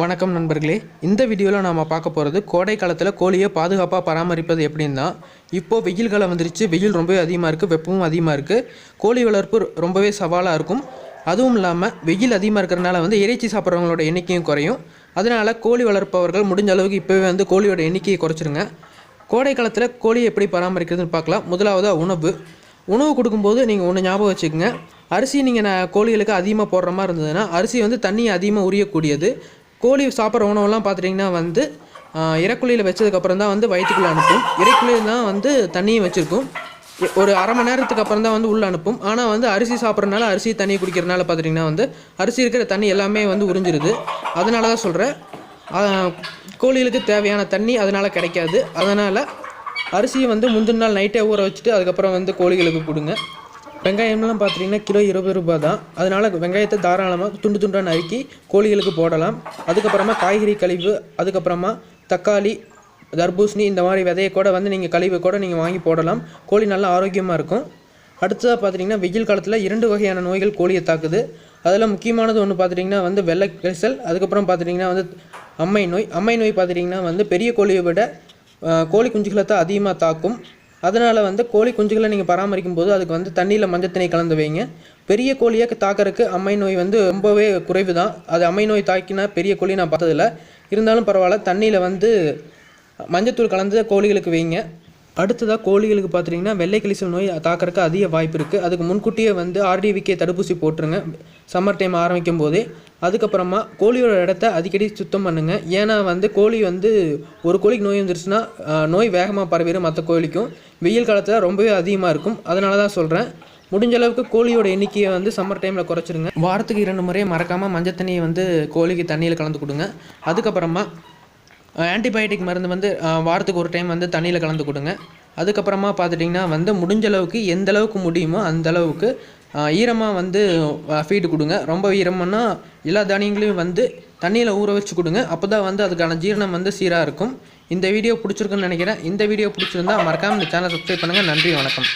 வணக்கம் நண்பர்களே. இந்த வீடியோவில் நாம் பார்க்க போகிறது கோடை காலத்தில் கோழியை பாதுகாப்பாக பராமரிப்பது எப்படின்னா இப்போது வெயில் காலம் வந்துருச்சு வெயில் ரொம்பவே அதிகமாக இருக்குது வெப்பமும் அதிகமாக இருக்குது கோழி வளர்ப்பு ரொம்பவே சவாலாக இருக்கும். அதுவும் இல்லாமல் வெயில் அதிகமாக இருக்கிறனால வந்து இறைச்சி சாப்பிட்றவங்களோட எண்ணிக்கையும் குறையும். அதனால் கோழி வளர்ப்பவர்கள் முடிஞ்ச அளவுக்கு இப்போவே வந்து கோழியோட எண்ணிக்கையை குறைச்சிருங்க. கோடை காலத்தில் கோழியை எப்படி பராமரிக்கிறதுன்னு பார்க்கலாம். முதலாவதாக உணவு. உணவு கொடுக்கும்போது நீங்கள் ஒன்று ஞாபகம் வச்சுக்கோங்க. அரிசி நீங்கள் நான் கோழிகளுக்கு அதிகமாக போடுற மாதிரி இருந்ததுன்னா அரிசி வந்து தண்ணியை அதிகமாக உரியக்கூடியது. கோழி சாப்பிட்ற உணவெல்லாம் பார்த்துட்டிங்கன்னா வந்து இறக்குழியில் வச்சதுக்கப்புறம் தான் வந்து வயிற்றுக்குள்ளே அனுப்பும். இறைக்குழியில் தான் வந்து தண்ணியும் வச்சுருக்கும். ஒரு அரை மணி நேரத்துக்கு அப்புறம் தான் வந்து உள்ளே அனுப்பும். ஆனால் வந்து அரிசி சாப்பிட்றனால அரிசி தண்ணி குடிக்கிறதுனால பார்த்துட்டிங்கன்னா வந்து அரிசி இருக்கிற தண்ணி எல்லாமே வந்து உறிஞ்சிருது. அதனால தான் சொல்கிறேன் கோழிகளுக்கு தேவையான தண்ணி அதனால் கிடைக்காது. அதனால் அரிசியை வந்து முந்தின நாள் நைட்டே ஊற வச்சுட்டு அதுக்கப்புறம் வந்து கோழிகளுக்கு கொடுங்க. வெங்காயம்லாம் பார்த்தீங்கன்னா கிலோ இருபது ரூபாய் தான் அதனால் வெங்காயத்தை தாராளமாக துண்டு துண்டாக நறுக்கி கோழிகளுக்கு போடலாம். அதுக்கப்புறமா காய்கறி கழிவு அதுக்கப்புறமா தக்காளி தர்பூசணி இந்த மாதிரி விதையை கூட வந்து நீங்கள் கழிவு கூட நீங்கள் வாங்கி போடலாம். கோழி நல்லா ஆரோக்கியமாக இருக்கும். அடுத்ததாக பார்த்துட்டிங்கன்னா வெயில் காலத்தில் இரண்டு வகையான நோய்கள் கோழியை தாக்குது. அதில் முக்கியமானது ஒன்று பார்த்துட்டிங்கன்னா வந்து வெள்ளை கரிசல் அதுக்கப்புறம் பார்த்துட்டிங்கன்னா வந்து அம்மை நோய். அம்மை நோய் பார்த்துட்டிங்கன்னா வந்து பெரிய கோழியை விட கோழி குஞ்சுகளை தான் அதிகமாக தாக்கும். அதனால் வந்து கோழி குஞ்சுகளை நீங்கள் பராமரிக்கும் போது அதுக்கு வந்து தண்ணியில் மஞ்சத்தினை கலந்து வைங்க. பெரிய கோழியை தாக்கறதுக்கு அம்மை நோய் வந்து ரொம்பவே குறைவு தான் அது அம்மை நோய் தாக்கினா பெரிய கோழி நான் பார்த்ததில்ல. இருந்தாலும் பரவாயில்ல தண்ணியில் வந்து மஞ்சத்தூள் கலந்து கோழிகளுக்கு வைங்க. அடுத்ததாக கோழிகளுக்கு பார்த்துட்டிங்கன்னா வெள்ளை கிளிசல் நோய் தாக்கிறதுக்கு அதிக வாய்ப்பு இருக்குது அதுக்கு முன்கூட்டியே வந்து ஆர்டிவிகே தடுப்பூசி போட்டுருங்க. சம்மர் டைம் ஆரம்பிக்கும் போதே. அதுக்கப்புறமா கோழியோட இடத்த அடிக்கடி சுத்தம் பண்ணுங்கள் ஏன்னா வந்து கோழி வந்து ஒரு கோழிக்கு நோய் வந்துருச்சுன்னா நோய் வேகமாக பரவிடும் மற்ற கோழிக்கும். வெயில் காலத்தில் ரொம்பவே அதிகமாக இருக்கும். அதனால தான் சொல்கிறேன் முடிஞ்ச அளவுக்கு கோழியோட எண்ணிக்கையை வந்து சம்மர் டைமில் குறைச்சிருங்க. வாரத்துக்கு இரண்டு முறை மறக்காமல் மஞ்சள் தண்ணியை வந்து கோழிக்கு தண்ணியில் கலந்து கொடுங்க. அதுக்கப்புறமா ஆன்டிபயோட்டிக் மருந்து வந்து வாரத்துக்கு ஒரு டைம் வந்து தண்ணியில் கலந்து கொடுங்க. அதுக்கப்புறமா பார்த்துட்டிங்கன்னா வந்து முடிஞ்ச அளவுக்கு எந்த அளவுக்கு முடியுமோ அந்த அளவுக்கு ஈரமாக வந்து ஃபீடு கொடுங்க. ரொம்ப ஈரமானா எல்லா தானியங்களையும் வந்து தண்ணியில் ஊற வச்சு கொடுங்க. அப்போ தான் வந்து அதுக்கான ஜீரணம் வந்து சீராக இருக்கும். இந்த வீடியோ பிடிச்சிருக்குன்னு நினைக்கிறேன். இந்த வீடியோ பிடிச்சிருந்தா மறக்காமல் இந்த சேனலை சப்ஸ்கிரைப் பண்ணுங்கள் நன்றி வணக்கம்.